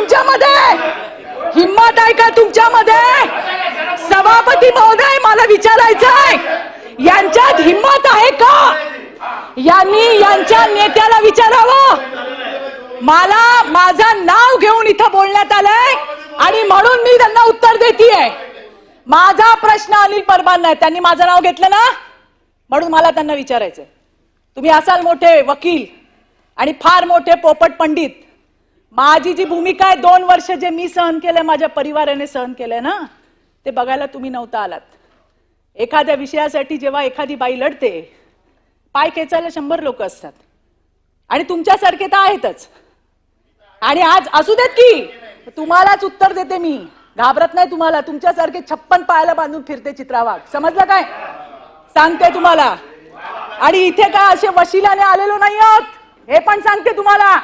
तुमच्यामध्ये? हिंमत आहे का तुमच्यामध्ये? सभापती महोदय मला विचारायचंय यांच्यात हिंमत आहे का? यांनी यांच्या नेत्याला विचारावं. मला माझं नाव घेऊन इथं बोलण्यात आलंय आणि म्हणून मी त्यांना उत्तर देते माझा प्रश्न अनिल परबांना आहे. त्यांनी माझं नाव घेतलं ना? म्हणून मला त्यांना विचारायचंय. तुम्ही असाल मोठे वकील आणि फार मोठे पोपट पंडित. माझी जी भूमिका आहे दोन वर्ष जे मी सहन केलंय माझ्या परिवाराने सहन केलंय ना ते बघायला तुम्ही नव्हता आलात. एखाद्या विषयासाठी जेव्हा एखादी बाई लढते पाय खेचायला शंभर लोक असतात. आणि तुमच्यासारखे तर आहेतच. आणि आज असू देत की तुम्हालाच उत्तर देते मी. घाबरत नाही तुम्हाला तुमच्यासारखे छप्पन पायाला बांधून फिरते चित्रावाग समजलं काय? सांगते तुम्हाला. आणि इथे काय असे वशिलाने आलेलो नाही आहोत हे पण सांगते तुम्हाला.